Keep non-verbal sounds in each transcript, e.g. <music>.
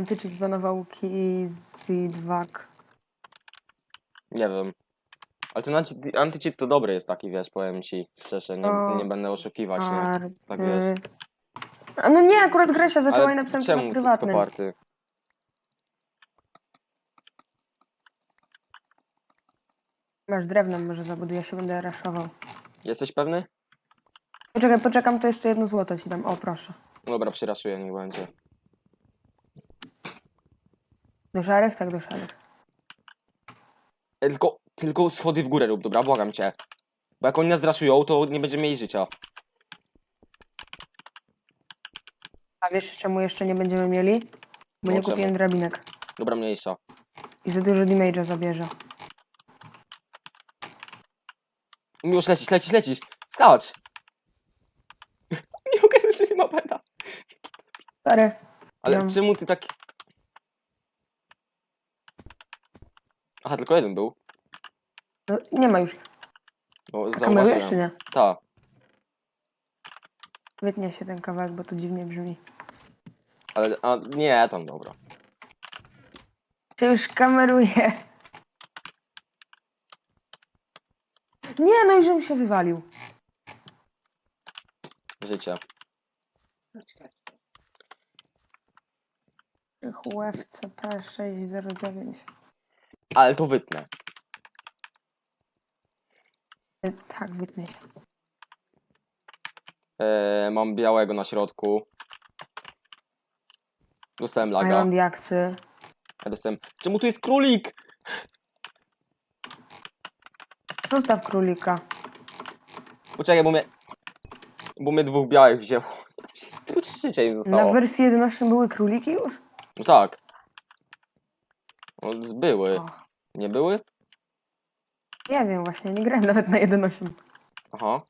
Antycheat zbanował Kizidwak. Nie wiem. Ale ten anty- antycheat to dobry jest taki, wiesz, powiem ci szczerze, nie, O. nie będę oszukiwać, nie? Ar... Tak wiesz. y, A no nie, akurat Gresia zaczęła i napisałem to na czemu to prywatnym. party? Masz drewnem, może zabuduję się, będę raszował. Jesteś pewny? Poczekaj, poczekam, to jeszcze jedno złoto ci dam. O, proszę. Dobra, przyraszuję, niech będzie. Do szarych? Tak, do szarych. E, Tylko, tylko schody w górę rób, dobra? Błagam cię. Bo jak oni nas zraszują, to nie będziemy mieli życia. A wiesz, czemu jeszcze nie będziemy mieli? Bo No, nie czemu? kupiłem drabinek. Dobra, mniejsza. I za dużo damage'a zabierze. Już lecisz, lecisz, lecisz! Skacz! <laughs> nie mogę, że nie ma beta. Sorry. Ale Ja- czemu ty tak... Aha, tylko jeden był. No, nie ma już. No, czy zauważyłem. nie? Tak. Wytnie się ten kawałek, bo to dziwnie brzmi. Ale, a, nie, tam dobra. Czy już kameruje? Nie, no i żebym się wywalił. Życie. UFCP 609. Ale to wytnę. Tak, wytnie się. E, mam białego na środku. Dostałem A ja laga. mam diaksy. Ja dostałem... Czemu tu jest królik? Zostaw królika. Poczekaj, bo mnie... Bo mnie dwóch białych wzięło. <laughs> Tu im Na zostało. wersji 11 były króliki już? No tak. Były. O, Nie były? nie wiem właśnie, nie grałem nawet na 1.8. Aha.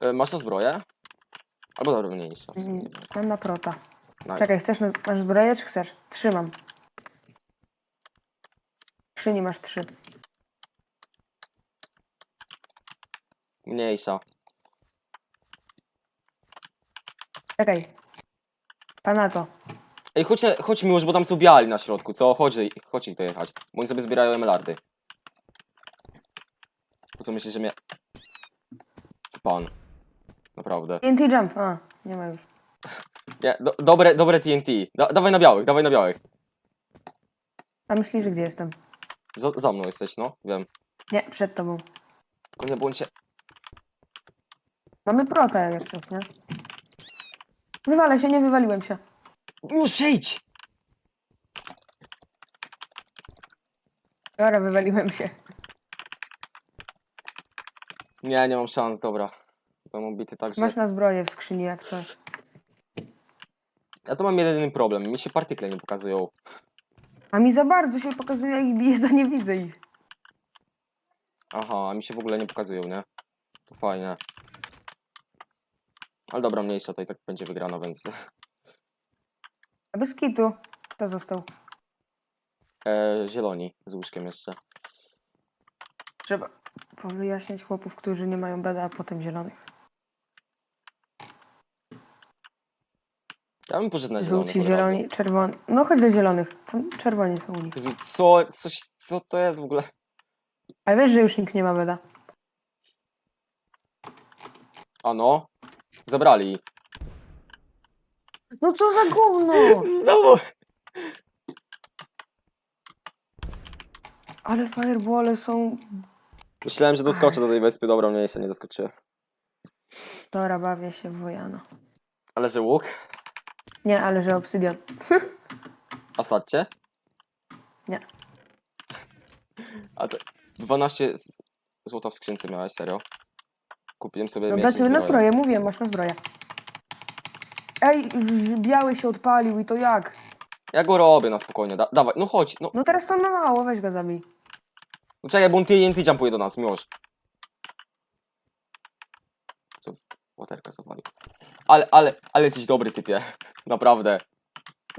E, masz na zbroję? Albo dobra, Mm, nie wiem. Mam na prota. Nice. Czekaj, chcesz na, masz zbroję czy chcesz? Trzymam. Trzy, nie masz trzy. Mniejsza. Czekaj. Panato. Ej, chodź, na- chodź miłość, bo tam są biali na środku, co? Chodź, chodź ich dojechać. Bo oni sobie zbierają emelardy. Po co myślisz, że mnie... Span. Naprawdę. TNT Jump. A, nie ma już. Nie, do, dobre, dobre TNT. Da, dawaj na białych, dawaj na białych. A myślisz, że gdzie jestem? Za, za mną jesteś, no, wiem. Nie, przed tobą. Tylko nie bądź się... Mamy prota jak coś, nie? Wywalę się, nie wywaliłem się. Już przejdź! Dobra, wywaliłem się. Nie, nie mam szans, dobra. Byłem ubity tak, że... Masz na zbroję w skrzyni jak coś. Ja tu mam jedyny problem, mi się partykle nie pokazują. A mi za bardzo się pokazuje, jak ich bije, to nie widzę ich. Aha, a mi się w ogóle nie pokazują, nie? To fajnie. Ale dobra, mniejsza, to i tak będzie wygrana, więc... A bez kitu. Kto został? E, zieloni z łóżkiem jeszcze. Trzeba wyjaśniać chłopów, którzy nie mają beda, a potem zielonych. Ja bym poszedł na zielonych Żółci, od razu. zieloni, czerwoni. No chodź do zielonych. Tam czerwoni są u nich. Jezu, co, coś, co to jest w ogóle? Ale wiesz, że już nikt nie ma beda. Ano? Zabrali. No co za gówno! Znowu! Ale firebole są... Myślałem, że doskoczę do tej wyspy, dobra, mniejsza, nie doskoczyłem. Dobra, bawię się w Wojana. Ale że łuk? Nie, ale że obsydian. <laughs> A? Nie. A to 12 z- złota w skrzynce miałeś, serio? Kupiłem sobie No miecz dać na zbroję. zbroję, mówię, masz na zbroję. Ej, ż- biały się odpalił i to jak? Ja go robię na spokojnie, da dawaj, no chodź, no. No teraz to ma mało, weź go zabij. no czekaj, bo on TNT jumpuje do nas, miłość. Co? Łoterka zawalił. Ale, ale, ale jesteś dobry typie. <laughs> Naprawdę.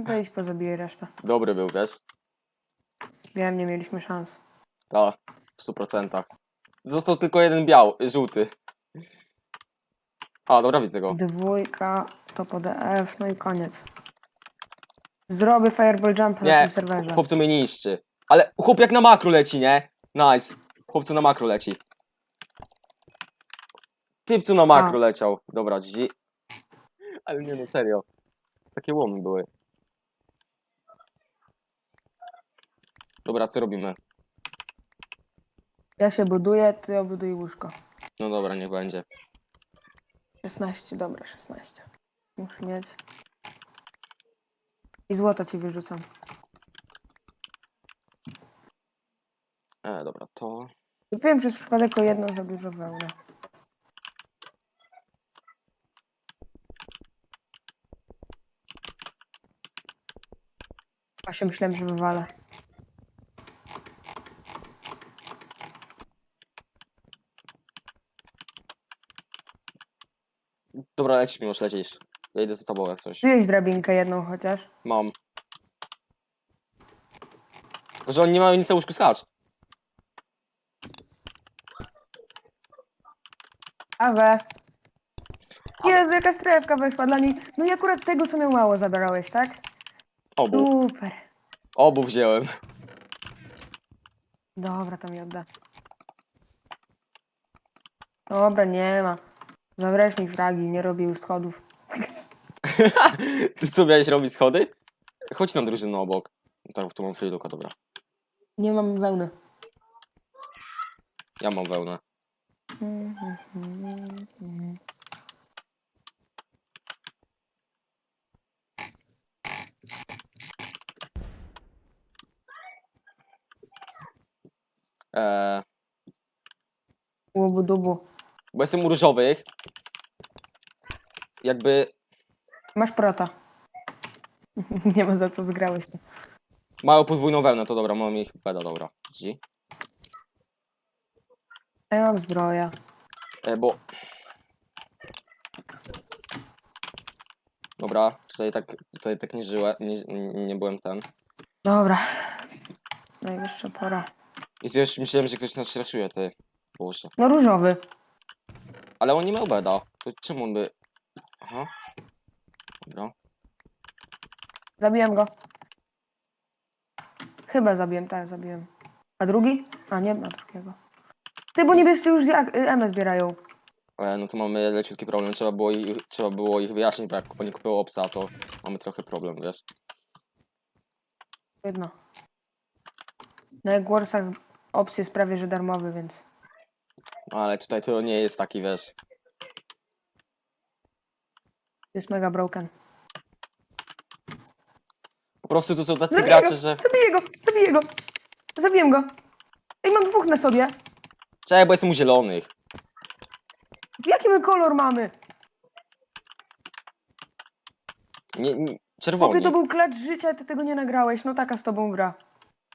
To idź pozabijaj resztę. Dobry był, wiesz? Wiem, nie mieliśmy szans. Tak, w 100%. Został tylko jeden biały, żółty. A, dobra, widzę go. Dwójka, to po DF, no i koniec. Zrobię fireball jump na Nie, tym serwerze. chłopcu mnie niszczy. Ale chłop jak na makro leci, nie? Nice. Chłopcu na makro leci. Typ co na makro leciał. Dobra, GG. Ale nie no, serio. Takie łomy były. Dobra, co robimy? Ja się buduję, ty obuduj łóżko. No dobra, niech będzie. 16, dobra, 16. Muszę mieć. I złoto ci wyrzucam. E, dobra, to... Kupiłem przez przypadek o jedną za dużo wełny. A się myślałem, że wywalę. Dobra, lecisz mi już lecisz. Ja idę za tobą jak coś. Wziąłeś drabinkę jedną chociaż. Mam. Tylko, że oni nie mają nic na łóżku skacz. Awe. Jezu, jaka strefka weszła dla niej. No i akurat tego, co miał mało zabrałeś, tak? Obu. Super. Obu wziąłem. Dobra, to mi odda. Dobra, nie ma. Zabrałeś mi fragi, nie robię już schodów. <laughs> Ty co miałeś robić schody? Chodź na drużynę obok. Tak, tu mam freeluka, dobra. Nie mam wełny. Ja mam wełnę. Eee, Łubu dubu. Bo jestem u różowych. Jakby Masz prota. <laughs> nie ma za co wygrałeś to. mają podwójną wełnę, to dobra, mam ich beda, dobra. G. A ja mam zbroja. E, bo... Dobra, tutaj tak, tutaj tak nie żyłem, nie, nie byłem ten. Dobra. Najwyższa pora. I tu już myślałem, że ktoś nas raszuje, ty. Boże. No różowy. Ale on nie miał beda. To czemu on by... Aha. Dobra. Zabiłem go. Chyba zabiłem, tak, zabiłem. A drugi? A nie ma drugiego. Ty, bo niebiescy już jak, y, M zbierają. E, no to mamy leciutki problem. Trzeba było ich, trzeba było ich wyjaśnić, bo jak oni kupiło obsa, to mamy trochę problem, wiesz. Jedno. Na Egwarsach opcje jest prawie że darmowy, więc... No, ale tutaj to nie jest taki, wiesz. Jest mega broken. Po prostu to są tacy Zabiję gracze, go, że... Zabiję go! Zabiję go! Zabiłem go! Ej, mam dwóch na sobie! Czekaj, bo jestem u zielonych. Jaki my kolor mamy? Nie, nie, Chłopie, to był klacz życia, ty tego nie nagrałeś. No taka z tobą gra.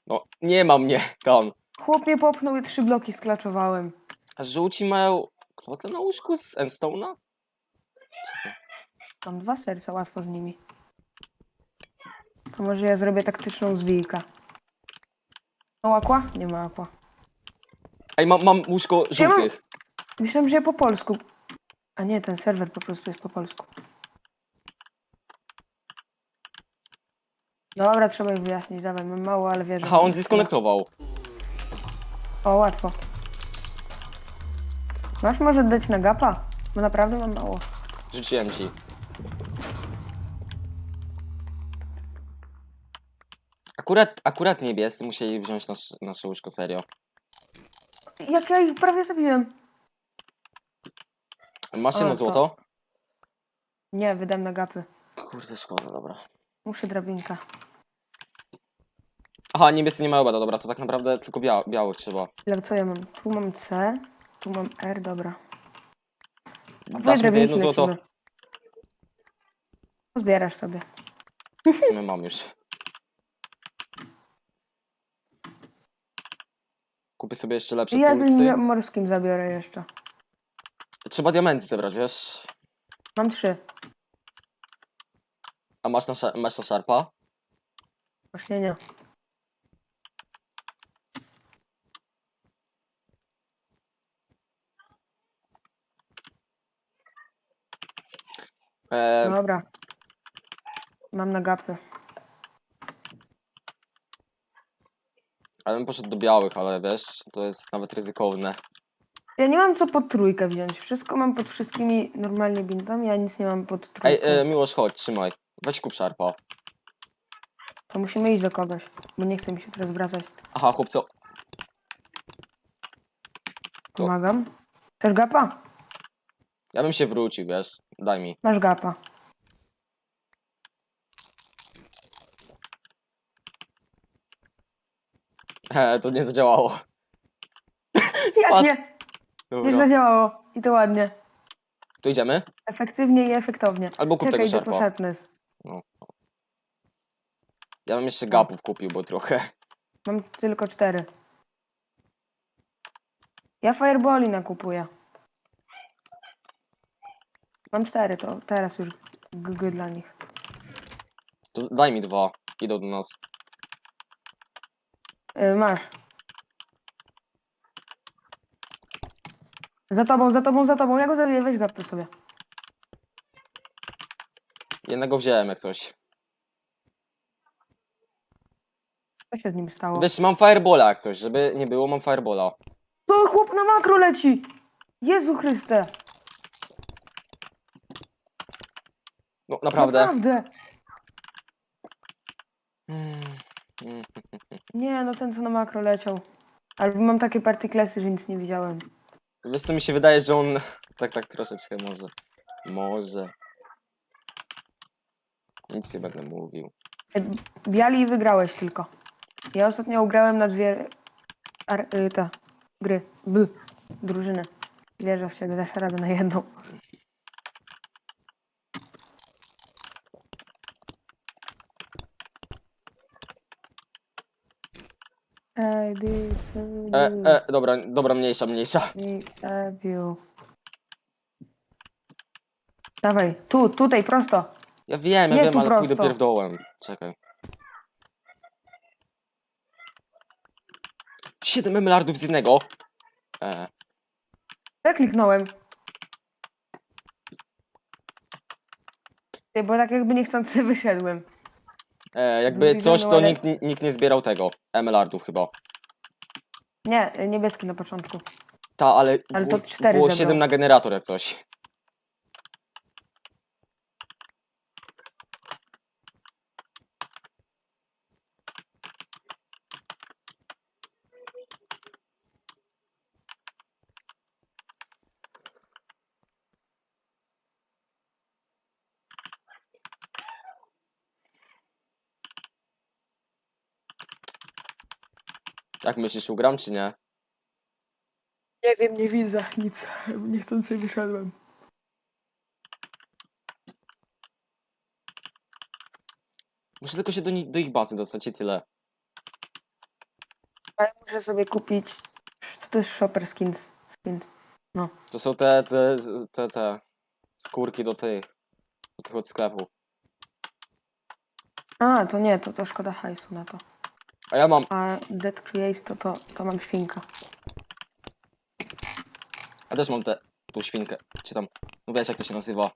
No, nie ma mnie tam. Chłop mnie popchnął i trzy bloki sklaczowałem. A żółci mają kloce na łóżku z Endstone'a? Mam dwa serca, łatwo z nimi. To może ja zrobię taktyczną zwijkę. No aqua? Nie ma aqua. Ej, mam, mam łóżko Ja mam- żółtych. Myślałem, że ja po polsku. A nie, ten serwer po prostu jest po polsku. Dobra, trzeba ich wyjaśnić, dawaj, mam mało, ale wierzę. Aha, on zdiskonektował. O, łatwo. Masz może dać na gapa? Bo naprawdę mam mało. Rzuciłem ci. Akurat, akurat niebiescy musieli wziąć nasz, nasze łóżko, serio. Jak ja ich prawie zabiłem. Masz jedno to- złoto? Nie, wydam na gapy. Kurde, szkoda, dobra. Muszę drabinkę. Aha, niebiescy nie mają bada, dobra, to tak naprawdę tylko bia białych trzeba. Ale co ja mam? Tu mam C, tu mam R, dobra. Dasz mi jedno złoto? Zbierasz sobie. W sumie mam już. Kupię sobie jeszcze lepsze ja z pulsy. nim morskim zabiorę jeszcze. Trzeba diamenty zebrać, wiesz? Mam trzy. A masz na, masz na szarpa? Właśnie nie. E, Dobra. Mam na gapę. ale bym poszedł do białych, ale wiesz, to jest nawet ryzykowne. Ja nie mam co pod trójkę wziąć. Wszystko mam pod wszystkimi normalnie bintami, ja nic nie mam pod Ej, trójką. e, miłość, chodź, trzymaj. Weź kup szarpa. To musimy iść do kogoś, bo nie chcę mi się teraz wracać. Aha, chłopco. Pomagam. Też gapa? Ja bym się wrócił, wiesz. Daj mi. Masz gapa. He, <laughs> to nie zadziałało. <laughs> Jak Spadł. nie? Nie Dobra. zadziałało. I to ładnie. Tu idziemy? Efektywnie i efektownie. Albo kup Czekaj, tego idę po szarpa. shatness. Ja bym jeszcze gapów kupił, bo trochę. Mam tylko cztery. Ja fireballi nakupuję. Mam cztery, to teraz już GG dla nich. To daj mi dwa. Idą do nas. Y, masz. Za tobą, za tobą, za tobą. Ja go zabiję, weź gapę sobie. Jednego wziąłem jak coś. Co się z nim stało? Wiesz, mam firebola jak coś, żeby nie było, mam firebola. Co chłop na makro leci? Jezu Chryste. No naprawdę. Naprawdę. Mm, mm. Nie, no ten co na makro leciał. Albo mam takie partyklesy, że nic nie widziałem. Wiesz co mi się wydaje, że on tak, tak troszeczkę może. Może. Nic nie będę mówił. Biali wygrałeś tylko. Ja ostatnio ugrałem na dwie ar, y, te gry. B, drużyny. Wierzę w ciebie, dasz radę na jedną. I did so E, e, dobra, dobra, mniejsza, mniejsza. Love you. Dawaj, tu, tutaj, prosto. Ja wiem, ja Nie, wiem, tu ale pójdę prosto. pierw dołem. Czekaj. 7 emelardów z jednego. E, Ja kliknąłem. Ty, bo tak jakby niechcący <laughs> wyszedłem. E, jakby Drugi coś, to nikt, nikt nie zbierał tego. Emelardów chyba. Nie, niebieski na początku. Ta, ale, Ale to było, cztery było zebrał. 7 na generator jak coś. Jak myślisz, ugram czy nie? Nie wiem, nie widzę nic. Niechcący wyszedłem. Muszę tylko się do, ni- do ich bazy dostać i tyle. A ja muszę sobie kupić. To jest shopper skins. skins. To są te, te, te, te skórki do tych, do tych od sklepu. A, to nie, to, to szkoda hajsu na to. A ja mam, A Dead Creates to, to, to mam świnka. ja też mam tę, tą świnkę, czy tam, no wiesz jak to się nazywa.